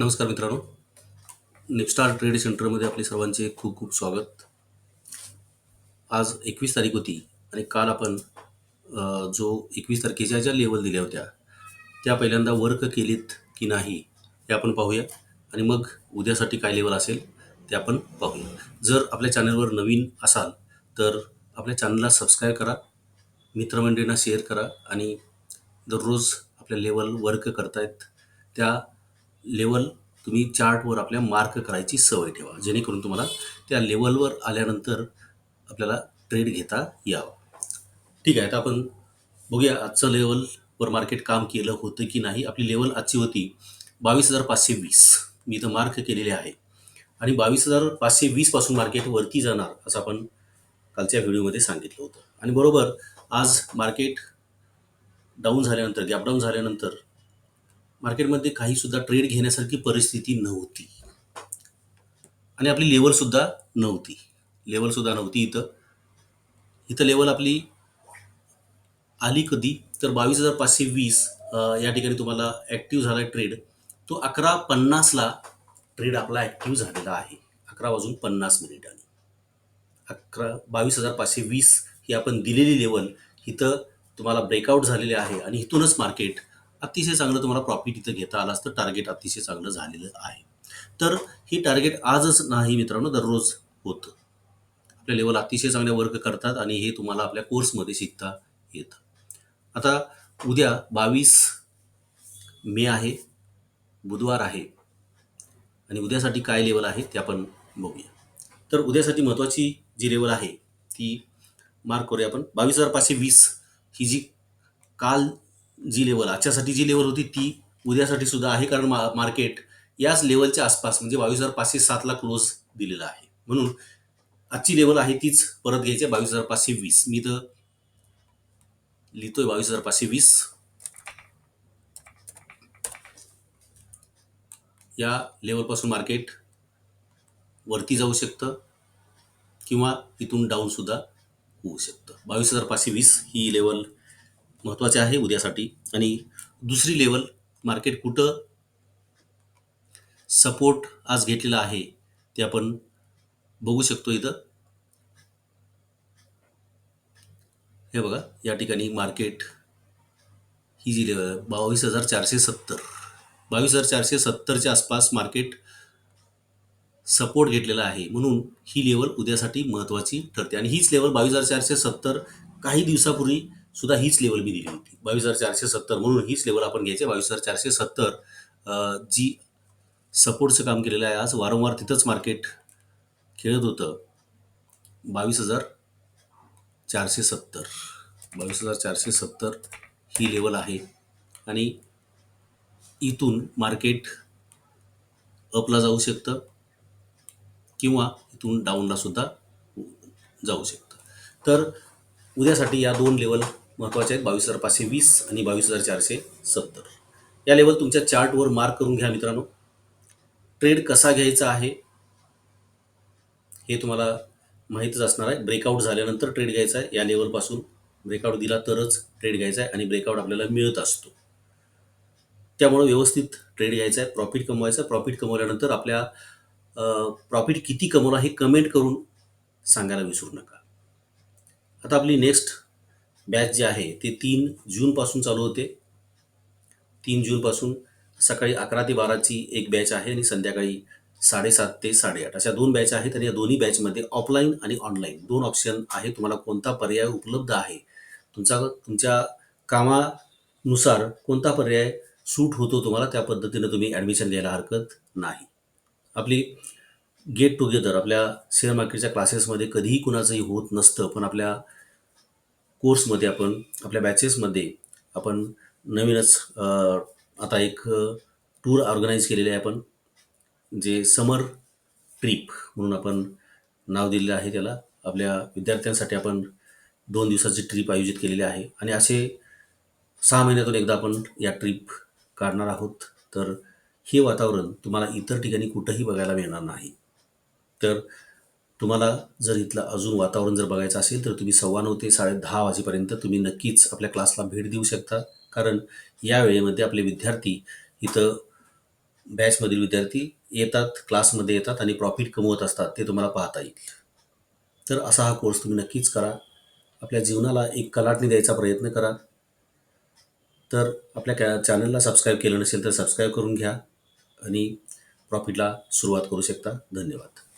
नमस्कार मित्रांनो. निपस्टार ट्रेड सेंटरमध्ये आपले सर्वांचे खूप खूप स्वागत. आज एकवीस तारीख होती आणि काल आपण जो एकवीस तारखेच्या ज्या लेवल दिल्या होत्या त्या पहिल्यांदा वर्क केलीत की नाही हे आपण पाहूया. आणि मग उद्यासाठी काय लेवल असेल ते आपण पाहूया. जर आपल्या चॅनलवर नवीन असाल तर आपल्या चॅनलला सबस्क्राईब करा मित्रमंडळींना शेअर करा आणि दररोज आपल्या लेवल वर्क करतायत त्या लेवल तुम्ही चार्टवर आपल्या मार्क करायची सवय ठेवा. जेणेकरून तुम्हाला त्या लेवलवर आल्यानंतर आपल्याला ट्रेड घेता यावं. ठीक आहे आता आपण बघूया आजचं लेवलवर मार्केट काम केलं होतं की नाही. आपली लेवल आजची होती बावीस हजार पाचशे वीस. मी इथं मार्क केलेले आहे. आणि बावीस हजार पाचशे वीसपासून मार्केट वरती जाणार असं आपण कालच्या व्हिडिओमध्ये सांगितलं होतं. आणि बरोबर आज मार्केट डाऊन झाल्यानंतर गॅप डाऊन झाल्यानंतर मार्केटमध्ये काही सुद्धा ट्रेड घेण्यासारखी परिस्थिती नव्हती. आणि आपली लेवल सुद्धा नव्हती. लेवल सुद्धा नव्हती इथं. इथं लेवल आपली आली कधी? तर बावीस हजार पाचशे वीस या ठिकाणी तुम्हाला ॲक्टिव्ह झाला ट्रेड. तो अकरा पन्नासला ट्रेड आपला ॲक्टिव्ह झालेला आहे. अकरा वाजून पन्नास मिनिटांनी. अकरा बावीस हजार पाचशे वीस ही आपण दिलेली लेवल इथं तुम्हाला ब्रेकआउट झालेले आहे आणि इथूनच मार्केट अतिशय चांगलं तुम्हाला प्रॉफिट इथं घेता आला असतं. टार्गेट अतिशय चांगलं झालेलं आहे. तर हे टार्गेट आजच नाही मित्रांनो दररोज होतं. आपल्या लेवल अतिशय चांगल्या वर्क करतात आणि हे तुम्हाला आपल्या कोर्समध्ये शिकता येतं. आता उद्या बावीस मे आहे बुधवार आहे आणि उद्यासाठी काय लेवल आहे ते आपण बघूया. तर उद्यासाठी महत्त्वाची जी लेवल आहे ती मार्क करूया आपण. बावीस हजार पाचशे वीस ही जी काल जी लेवल आजच्यासाठी जी लेवल होती ती उद्यासाठी सुद्धा आहे कारण मा मार्केट याच लेवलच्या आसपास म्हणजे बावीस हजार पाचशे सातला क्लोज दिलेला आहे. म्हणून आजची लेवल आहे तीच परत घ्यायची आहे बावीस हजार पाचशे वीस. मी तर लिहितोय बावीस हजार पाचशे वीस. या लेवलपासून मार्केट वरती जाऊ शकतं किंवा तिथून डाऊन सुद्धा होऊ शकतं. बावीस हजार पाचशे वीस ही लेवल महत्त्वाचे आहे उद्यासाठी. आणि दुसरी लेवल मार्केट कुठं सपोर्ट आज घेतलेला आहे ते आपण बघू शकतो इथं. हे बघा या ठिकाणी मार्केट ही जी लेवल बावीस हजार चारशे सत्तर. बावीस हजार चारशे सत्तरच्या आसपास मार्केट सपोर्ट घेतलेला आहे. म्हणून ही लेवल उद्यासाठी महत्त्वाची ठरते. आणि हीच लेवल बावीस हजार चारशे सत्तर काही दिवसापूर्वी सुद्धा हीच लेवल मी दिली होती. बावीस हजार चारशे सत्तर म्हणून हीच लेवल आपण घ्यायची. बावीस हजार चारशे सत्तर जी सपोर्टचं काम केलेलं आहे आज वारंवार तिथंच मार्केट खेळत होतं. बावीस हजार चारशे सत्तर. बावीस हजार चारशे सत्तर ही लेवल आहे. आणि इथून मार्केट अपला जाऊ शकतं किंवा इथून डाऊनला सुद्धा जाऊ शकतं. तर उद्यासाठी या दोन लेवल महत्त्वाचे आहेत बावीस हजार पाचशे वीस आणि बावीस हजार चारशे सत्तर. या लेवल तुमच्या चार्टवर मार्क करून घ्या मित्रांनो. ट्रेड कसा घ्यायचा आहे? हे तुम्हाला माहीतच असणार आहे. ब्रेकआउट झाल्यानंतर ट्रेड घ्यायचा आहे. या लेवलपासून ब्रेकआउट दिला तरच ट्रेड घ्यायचा आहे आणि ब्रेकआउट आपल्याला मिळत असतो. त्यामुळं व्यवस्थित ट्रेड घ्यायचा आहे. प्रॉफिट कमवायचा प्रॉफिट कमवल्यानंतर आपल्या प्रॉफिट किती कमवला हे कमेंट करून सांगायला विसरू नका. आता आपली नेक्स्ट बॅच जी आहे ते तीन जूनपासून चालू होते. तीन जूनपासून सकाळी अकरा ते बाराची एक बॅच आहे आणि संध्याकाळी साडेसात ते साडेआठ. अशा दोन बॅच आहेत आणि या दोन्ही बॅचमध्ये ऑफलाईन आणि ऑनलाईन दोन ऑप्शन आहे तुम्हाला कोणता पर्याय उपलब्ध आहे? तुमचा तुमच्या कामानुसार कोणता पर्याय सूट होतो तुम्हाला? त्या पद्धतीनं तुम्ही ॲडमिशन घ्यायला हरकत नाही. आपली गेट टुगेदर आपल्या शेअर मार्केटच्या क्लासेसमध्ये कधीही कुणाचंही होत नसतं पण आपल्या कोर्समध्ये आपण आपल्या बॅचेसमध्ये आपण नवीनच आता एक टूर ऑर्गनाईज केलेले आहे आपण जे समर ट्रिप म्हणून आपण नाव दिलेलं आहे त्याला. आपल्या विद्यार्थ्यांसाठी आपण दोन दिवसाची ट्रिप आयोजित केलेली आहे. आणि असे सहा महिन्यातून एकदा आपण या ट्रिप काढणार आहोत. तर हे वातावरण तुम्हाला इतर ठिकाणी कुठंही बघायला मिळणार नाही. तर तुम्हाला जर इथलं अजून वातावरण जर बघायचं असेल तर तुम्ही सव्वा नऊ ते साडे दहा वाजेपर्यंत तुम्ही नक्कीच आपल्या क्लासला भेट देऊ शकता. कारण या वेळेमध्ये आपले विद्यार्थी इथं बॅचमधील विद्यार्थी येतात क्लासमध्ये येतात आणि प्रॉफिट कमवत असतात ते तुम्हाला पाहता येईल. तर असा हा कोर्स तुम्ही नक्कीच करा. आपल्या जीवनाला एक कलाटणी द्यायचा प्रयत्न करा. तर आपल्या कॅ चॅनलला सबस्क्राईब केलं नसेल तर सबस्क्राईब करून घ्या आणि प्रॉफिटला सुरुवात करू शकता. धन्यवाद.